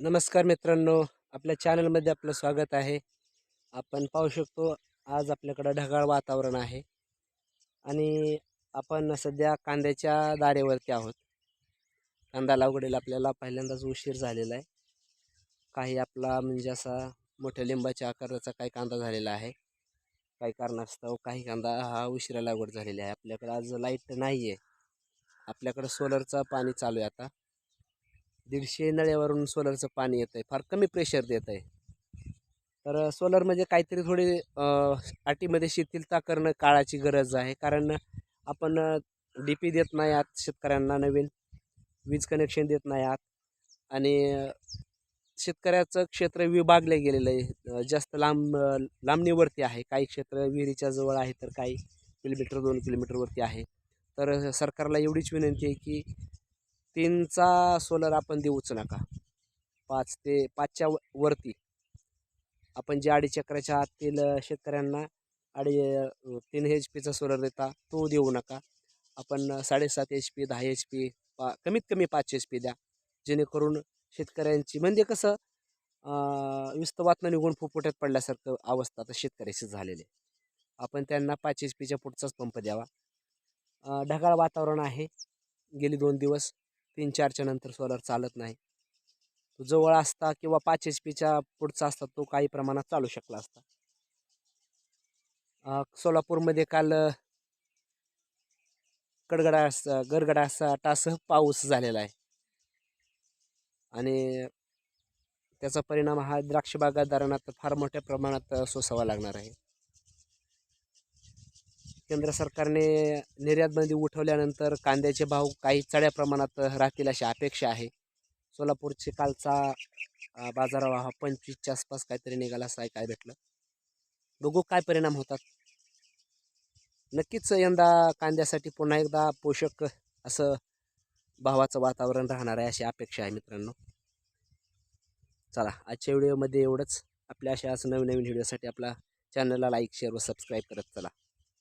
नमस्कार मित्रांनो आपल्या चॅनलमध्ये आपलं स्वागत आहे. आपण पाहू शकतो आज आपल्याकडं ढगाळ वातावरण आहे. आणि आपण सध्या कांद्याच्या दारेवरती आहोत. कांदा लागवडीला आपल्याला पहिल्यांदाच उशीर झालेला आहे. काही आपला म्हणजे असा मोठ्या लिंबाच्या आकाराचा काही कांदा झालेला आहे. काही कारणास्तव काही कांदा हा उशिरा लागवड झालेला आहे. आपल्याकडं आज लाइट नाही आहे आपल्याकडं सोलरचं पाणी चालू आहे आता. दीडशे नळ्यावरून सोलरचं पाणी येतं आहे फार कमी प्रेशर देत आहे तर सोलर म्हणजे काहीतरी थोडी अटीमध्ये शिथिलता करणं काळाची गरज आहे. कारण आपण डी पी देत नाही आहात शेतकऱ्यांना नवीन वीज कनेक्शन देत नाही आहात. आणि शेतकऱ्याचं क्षेत्र विभागलं गेलेलं आहे. जास्त लांब लांबणीवरती आहे. काही क्षेत्र विहिरीच्या जवळ आहे तर काही किलोमीटर दोन किलोमीटरवरती आहे. तर सरकारला एवढीच विनंती आहे की तीनचा सोलर आपण देऊच नका. पाच ते पाचच्या व- वरती. आपण जे अडीचक्राच्या आतील शेतकऱ्यांना अडी तीन एच पीचा सोलर देता तो देऊ नका. आपण साडेसात एच पी दहा एच पी पा कमीत कमी पाच एच पी द्या. जेणेकरून शेतकऱ्यांची म्हणजे कसं विस्तवातनं निघून फुफुट्यात पडल्यासारखं अवस्था आता शेतकऱ्याची झालेली आहे. आपण त्यांना पाच एच पीच्या पुढचाच पंप द्यावा. ढगाळ वातावरण आहे. गेली दोन दिवस तीन चारच्या नंतर सोलर चालत नाही. तो जवळ असता किंवा पाच एच पीच्या पुढचा असता तो काही प्रमाणात चालू शकला असता. सोलापूरमध्ये काल कडगडास कडगडा गडगडा टासह पाऊस झालेला आहे. आणि त्याचा परिणाम हा द्राक्ष बागायतदारांना फार मोठ्या प्रमाणात सोसावा लागणार आहे. केंद्र सरकारने निर्यातबंदी उठवल्यानंतर कांद्याचे भाव काही चढ्या प्रमाणात राहतील अशी अपेक्षा आहे. सोलापूरचे कालचा बाजारभाव हा पंचवीसच्या आसपास काहीतरी निघाला असं काय भेटलं? बघू काय परिणाम होतात. नक्कीच यंदा कांद्यासाठी पुन्हा एकदा पोषक असं भावाचं वातावरण राहणार आहे अशी अपेक्षा आहे मित्रांनो. चला आजच्या व्हिडिओमध्ये एवढंच. आपल्या अशा असं नवीन नवीन व्हिडिओसाठी आपला चॅनलला लाईक शेअर व सबस्क्राईब करत चला.